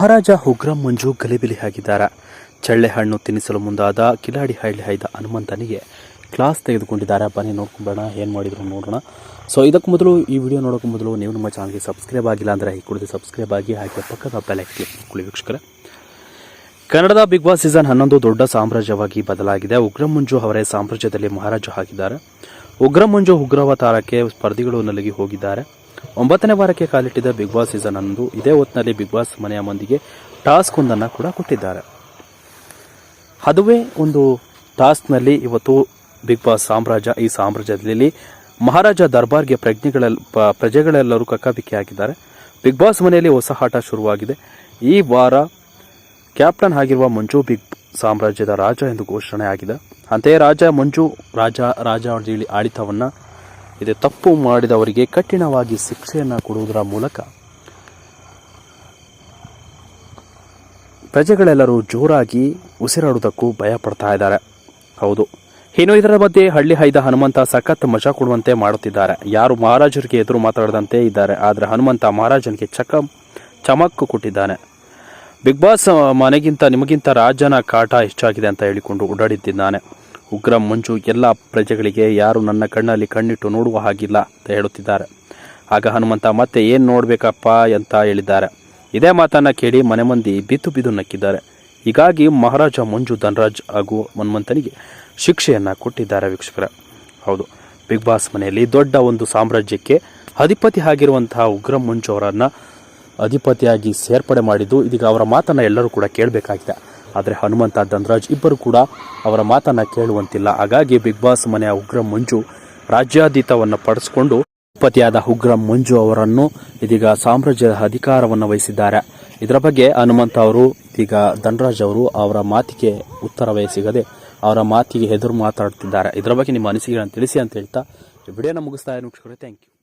ಮಹಾರಾಜ ಉಗ್ರಂ ಮಂಜು ಗಲಿಬಿಲಿ ಆಗಿದ್ದಾರೆ. ಚಳ್ಳೆ ಹಣ್ಣು ತಿನ್ನಿಸಲು ಮುಂದಾದ ಕಿಲಾಡಿ ಹಳ್ಳಿ ಹೈದ ಹನುಮಂತನಿಗೆ ಕ್ಲಾಸ್ ತೆಗೆದುಕೊಂಡಿದ್ದಾರೆ. ಬನ್ನಿ ನೋಡ್ಕೊಂಬೋಣ ಏನು ಮಾಡಿದ್ರು ನೋಡೋಣ. ಸೊ ಇದಕ್ಕೆ ಮೊದಲು ಈ ವಿಡಿಯೋ ನೋಡೋಕೆ ಮೊದಲು ನೀವು ನಮ್ಮ ಚಾನಲ್ಗೆ ಸಬ್ಸ್ಕ್ರೈಬ್ ಆಗಿಲ್ಲ ಅಂದರೆ ಈ ಕುಡಿದು ಸಬ್ಸ್ಕ್ರೈಬ್ ಆಗಿ ಹಾಗೆ ಪಕ್ಕದ ಬೆಲ್ ಕ್ಲಿಕ್ ಮಾಡ್ಕೊಳ್ಳಿ ವೀಕ್ಷಕರೇ. ಕನ್ನಡದ ಬಿಗ್ ಬಾಸ್ ಸೀಸನ್ ಹನ್ನೊಂದು ದೊಡ್ಡ ಸಾಮ್ರಾಜ್ಯವಾಗಿ ಬದಲಾಗಿದೆ. ಉಗ್ರಂ ಮಂಜು ಅವರೇ ಸಾಮ್ರಾಜ್ಯದಲ್ಲಿ ಮಹಾರಾಜ ಆಗಿದ್ದಾರೆ. ಉಗ್ರಂ ಮಂಜು ಉಗ್ರವತಾರಕ್ಕೆ ಸ್ಪರ್ಧಿಗಳು ನಲಗಿ ಹೋಗಿದ್ದಾರೆ. ಒಂಬತ್ತನೇ ವಾರಕ್ಕೆ ಕಾಲಿಟ್ಟಿದ್ದ ಬಿಗ್ ಬಾಸ್ ಸೀಸನ್ ಅನ್ನೋದು ಇದೇ ಹೊತ್ತಿನಲ್ಲಿ ಬಿಗ್ ಬಾಸ್ ಮನೆಯ ಮಂದಿಗೆ ಟಾಸ್ಕ್ ಒಂದನ್ನು ಕೂಡ ಕೊಟ್ಟಿದ್ದಾರೆ. ಅದುವೇ ಒಂದು ಟಾಸ್ಕ್ನಲ್ಲಿ ಇವತ್ತು ಬಿಗ್ ಬಾಸ್ ಸಾಮ್ರಾಜ್ಯ, ಈ ಸಾಮ್ರಾಜ್ಯದಲ್ಲಿ ಮಹಾರಾಜ ದರ್ಬಾರ್ಗೆ ಪ್ರಜ್ಞೆಗಳೆಲ್ಲ ಪ್ರಜೆಗಳೆಲ್ಲರೂ ಪ್ರಜೆಗಳೆಲ್ಲರೂ ಕಕ್ಕಾಬಿಕ್ಕಿಯಾಗಿದ್ದಾರೆ ಬಿಗ್ ಬಾಸ್ ಮನೆಯಲ್ಲಿ ಹೊಸ ಆಟ ಶುರುವಾಗಿದೆ. ಈ ವಾರ ಕ್ಯಾಪ್ಟನ್ ಆಗಿರುವ ಮಂಜು ಬಿಗ್ ಸಾಮ್ರಾಜ್ಯದ ರಾಜ ಎಂದು ಘೋಷಣೆ ಆಗಿದೆ ಅಂತೆಯೇ ರಾಜ ಮಂಜು, ರಾಜ ರಾಜ ಆಡಳಿತವನ್ನು ಇದು. ತಪ್ಪು ಮಾಡಿದವರಿಗೆ ಕಠಿಣವಾಗಿ ಶಿಕ್ಷೆಯನ್ನು ಕೊಡುವುದರ ಮೂಲಕ ಪ್ರಜೆಗಳೆಲ್ಲರೂ ಜೋರಾಗಿ ಉಸಿರಾಡುವುದಕ್ಕೂ ಭಯ ಪಡ್ತಾ ಇದ್ದಾರೆ. ಹೌದು. ಇನ್ನು ಇದರ ಮಧ್ಯೆ ಹಳ್ಳಿ ಹೈದ ಹನುಮಂತ ಸಖತ್ ಮಜಾ ಕೊಡುವಂತೆ ಮಾಡುತ್ತಿದ್ದಾರೆ. ಯಾರು ಮಹಾರಾಜರಿಗೆ ಎದುರು ಮಾತಾಡದಂತೆ ಇದ್ದಾರೆ. ಆದರೆ ಹನುಮಂತ ಮಹಾರಾಜನಿಗೆ ಚಕ, ಚಮಕ್ಕು ಕೊಟ್ಟಿದ್ದಾನೆ. ಬಿಗ್ ಬಾಸ್ ಮನೆಗಿಂತ ನಿಮಗಿಂತ ರಾಜನ ಕಾಟ ಹೆಚ್ಚಾಗಿದೆ ಅಂತ ಹೇಳಿಕೊಂಡು ಓಡಾಡಿದ್ದಾನೆ ಉಗ್ರ ಮಂಜು ಎಲ್ಲ ಪ್ರಜೆಗಳಿಗೆ ಯಾರು ನನ್ನ ಕಣ್ಣಲ್ಲಿ ಕಣ್ಣಿಟ್ಟು ನೋಡುವ ಹಾಗಿಲ್ಲ ಅಂತ ಹೇಳುತ್ತಿದ್ದಾರೆ. ಆಗ ಹನುಮಂತ, ಮತ್ತೆ ಏನು ನೋಡಬೇಕಪ್ಪ? ಅಂತ ಹೇಳಿದ್ದಾರೆ. ಇದೇ ಮಾತನ್ನು ಕೇಳಿ ಮನೆ ಮಂದಿ ಬಿದ್ದು ಬಿದ್ದು ನಕ್ಕಿದ್ದಾರೆ. ಹೀಗಾಗಿ ಮಹಾರಾಜ ಮಂಜು ಧನರಾಜ್ ಹಾಗೂ ಹನುಮಂತನಿಗೆ ಶಿಕ್ಷೆಯನ್ನು ಕೊಟ್ಟಿದ್ದಾರೆ ವೀಕ್ಷಕರ. ಹೌದು, ಬಿಗ್ ಬಾಸ್ ಮನೆಯಲ್ಲಿ ದೊಡ್ಡ ಒಂದು ಸಾಮ್ರಾಜ್ಯಕ್ಕೆ ಅಧಿಪತಿ ಆಗಿರುವಂತಹ ಉಗ್ರ ಮಂಜು ಅವರನ್ನು ಅಧಿಪತಿಯಾಗಿ ಸೇರ್ಪಡೆ ಮಾಡಿದ್ದು ಇದೀಗ ಅವರ ಮಾತನ್ನು ಎಲ್ಲರೂ ಕೂಡ ಕೇಳಬೇಕಾಗಿದೆ. ಆದರೆ ಹನುಮಂತ ಧನರಾಜ್ ಇಬ್ಬರು ಕೂಡ ಅವರ ಮಾತನ್ನು ಕೇಳುವಂತಿಲ್ಲ. ಹಾಗಾಗಿ ಬಿಗ್ ಬಾಸ್ ಮನೆಯ ಉಗ್ರ ಮಂಜು ರಾಜ್ಯಾದೀತವನ್ನು ಪಡಿಸಿಕೊಂಡು ಪತಿಯಾದ ಉಗ್ರ ಮಂಜು ಅವರನ್ನು ಇದೀಗ ಸಾಮ್ರಾಜ್ಯದ ಅಧಿಕಾರವನ್ನು ವಹಿಸಿದ್ದಾರೆ. ಇದರ ಬಗ್ಗೆ ಹನುಮಂತ ಅವರು, ಇದೀಗ ಧನರಾಜ್ ಅವರು ಅವರ ಮಾತಿಗೆ ಉತ್ತರವೇ ಸಿಗದೆ ಅವರ ಮಾತಿಗೆ ಎದುರು ಮಾತಾಡ್ತಿದ್ದಾರೆ ಇದರ ಬಗ್ಗೆ ನಿಮ್ಮ ಅನಿಸಿಕೆಗಳನ್ನು ತಿಳಿಸಿ ಅಂತ ಹೇಳ್ತಾ ವಿಡಿಯೋನ ಮುಗಿಸ್ತಾ ಇರೋ ಥ್ಯಾಂಕ್ ಯು